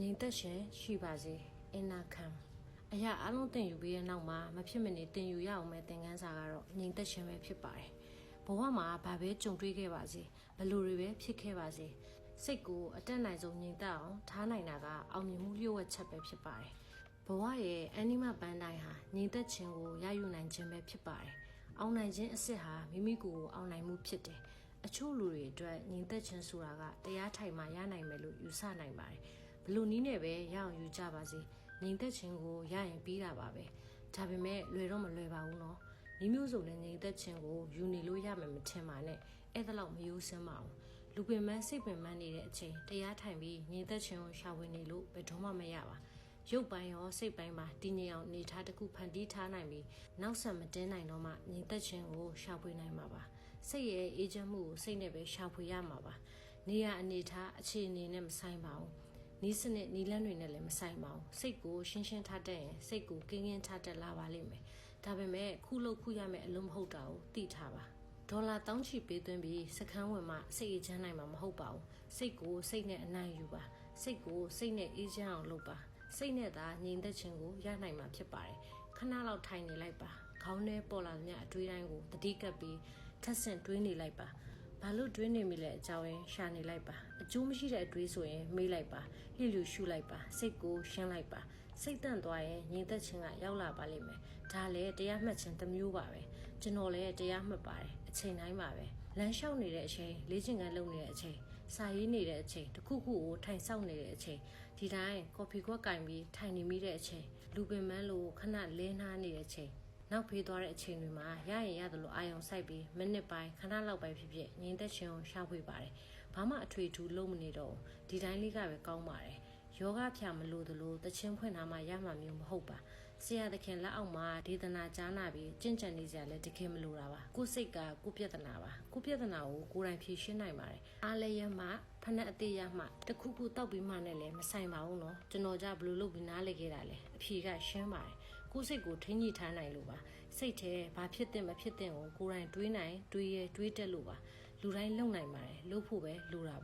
ငြိမ်သက်ရှင်ရှိပါစေအင်နာခံအရာအလုံးတင်ယူပြီးတဲ့နောက်မှာမဖြစ်မနေတင်ယူရအောင်မဲ့သင်ခန်းစာကတော့ငြိမ်သက်ရှင်ပဲဖြစ်ပါတယ်ဘဝမှာဘာပဲကြုံတွေ့ခဲ့ပါစေဘယ်လိုတွေပဲဖြစ်ခဲ့ပါစေစိတ်ကိုအတက်နိုင်ဆုံးငြိမ်သက်အောင်ထားနိုင်တာကအောင်မြင်မှုလျှို့ဝှက်ချက်ပဲဖြစ်ပါတယ်ဘဝရဲ့အန်နီမပန်းတိုင်းဟာငြိမ်သက်ခြင်းကိုရယူနိုင်ခြင်းပဲဖြစ်ပါတယ်အောင်နိုင်ခြင်းအစ်စ်ဟာမိမိကိုယ်ကိုအောင်နိုင်မှုဖြစ်တယ်အချို့လူတွေအတွက်ညီသက်ချင်းဆိုတာကတရားထိုင်မှရနိုင်မယ်လို့ယူဆနိုင်ပါတယ် ဘလို့နီးနဲ့ပဲရအောင်ယူကြပါစေညီသက်ချင်းကိုရရင်ပြီးတာပါပဲဒါပေမဲ့လွယ်တော့မလွယ်ပါဘူးနော်ညီမျိုးစုံနဲ့ညီသက်ချင်းကိုယူနေလို့ရမယ်မထင်ပါနဲ့အဲ့ဒါတော့မယူစမ်းပါဘူးလူပင်မစိတ်ပင်မနေတဲ့အချိန်တရားထိုင်ပြီးညီသက်ချင်းကိုရှာဝင်နေလို့ဘယ်တော့မှမရပါရုပ်ပိုင်းရောစိတ်ပိုင်းပါတည်ငြိမ်အောင်နေထားတစ်ခုဖန်တီးထားနိုင်ပြီးနောက်ဆက်မတင်းနိုင်တော့မှညီသက်ချင်းကိုရှာဖွေနိုင်မှာပါစိတ်ရဲ့အေဂျင့်မှုကိုစိတ်နဲ့ပဲရှာဖွေရမှာပါနေရအနေထားအခြေအနေနဲ့မဆိုင်ပါဘူး နီးစနစ်နီးလန်းတွေနဲ့လည်းမဆိုင်ပါဘူးစိတ်ကိုရှင်းရှင်းထားတတ်ရင်စိတ်ကိုကင်းကင်းထားတတ်လာပါလိမ့်မယ်ဒါပေမဲ့ခုလို့ခုရမယ့်အလုံးမဟုတ်တာကိုသိထားပါဒေါ်လာတောင်းချီပေးသွင်းပြီးစကန်းဝင်မှစိတ်အေးချမ်းနိုင်မှာမဟုတ်ပါဘူးစိတ်ကိုစိတ်နဲ့အနိုင်ယူပါစိတ်ကိုစိတ်နဲ့အေးချမ်းအောင်လုပ်ပါစိတ်နဲ့သာငြိမ်သက်ခြင်းကိုရနိုင်မှာဖြစ်ပါတယ်ခဏလောက်ထိုင်နေလိုက်ပါခေါင်းထဲပေါ်လာသမျှအတွေးတိုင်းကိုတတိကပ်ပြီးထက်ဆင့်တွေးနေလိုက်ပါ ဘာလို့တွေးနေမိလဲအကြောင်းရင်းရှာနေလိုက်ပါအကျိုးမရှိတဲ့အတွေးဆိုရင်မေးလိုက်ပါလှိလူရှုလိုက်ပါစိတ်ကိုရှင်းလိုက်ပါစိတ်တန့်သွားရင်ငြိမ်သက်ခြင်းကရောက်လာပါလိမ့်မယ်ဒါလည်းတရားမှတ်ခြင်းတစ်မျိုးပါပဲကျွန်တော်လည်းတရားမှတ်ပါတယ်အချိန်တိုင်းပါပဲလမ်းလျှောက်နေတဲ့အချိန်လေ့ကျင့်ခန်းလုပ်နေတဲ့အချိန်စာရေးနေတဲ့အချိန်တစ်ခုခုကိုထိုင်ဆောက်နေတဲ့အချိန်ဒီတိုင်းကော်ဖီခွက်ကင်ပြီးထိုင်နေမိတဲ့အချိန်လူပင်မန်းလိုခဏလဲနှားနေတဲ့အချိန် နောက်ဖေးသွားတဲ့အချိန်တွေမှာရရင်ရတယ်လို့အာယုံစိုက်ပြီးမိနစ်ပိုင်းခဏလောက်ပဲဖြစ်ဖြစ်ငြိမ်သက်ခြင်းကိုရှာဖွေပါတယ်။ဘာမှအထွေထူးလုံးမနေတော့ဒီတိုင်းလေးကပဲကောင်းပါတယ်။ယောဂဖြာမလို့သလိုတချင်းဖွင့်ထားမှရမှာမျိုးမဟုတ်ပါ။ဆရာသခင်လက်အောက်မှာဒေသနာကြားနာပြီးကြင်ကြံနေကြလဲတခင်မလို့တာပါ။ကိုယ်စိတ်ကကိုယ်ပြဿနာပါ။ကိုယ်ပြဿနာကိုကိုယ်တိုင်ဖြေရှင်းနိုင်ပါတယ်။အားလည်းရမှဖက်နဲ့အသေးရမှတခုခုတောက်ပြီးမှနဲ့လည်းမဆိုင်ပါဘူးနော်။ကျွန်တော်ကြဘလို့လုပ်ပြီးနားလေခဲ့တာလဲ။အဖြေကရှင်းပါတယ်။ ကိုယ်စိတ်ကိုထိန်းညှိထားနိုင်လို့ပါစိတ်ထဲဘာဖြစ်တဲ့မဖြစ်တဲ့ကိုကိုယ်တိုင်တွေးနိုင်တွေးရဲတွေးတက်လို့ပါလူတိုင်းလုံနိုင်ပါတယ်လို့ဖို့ပဲလိုတာပါ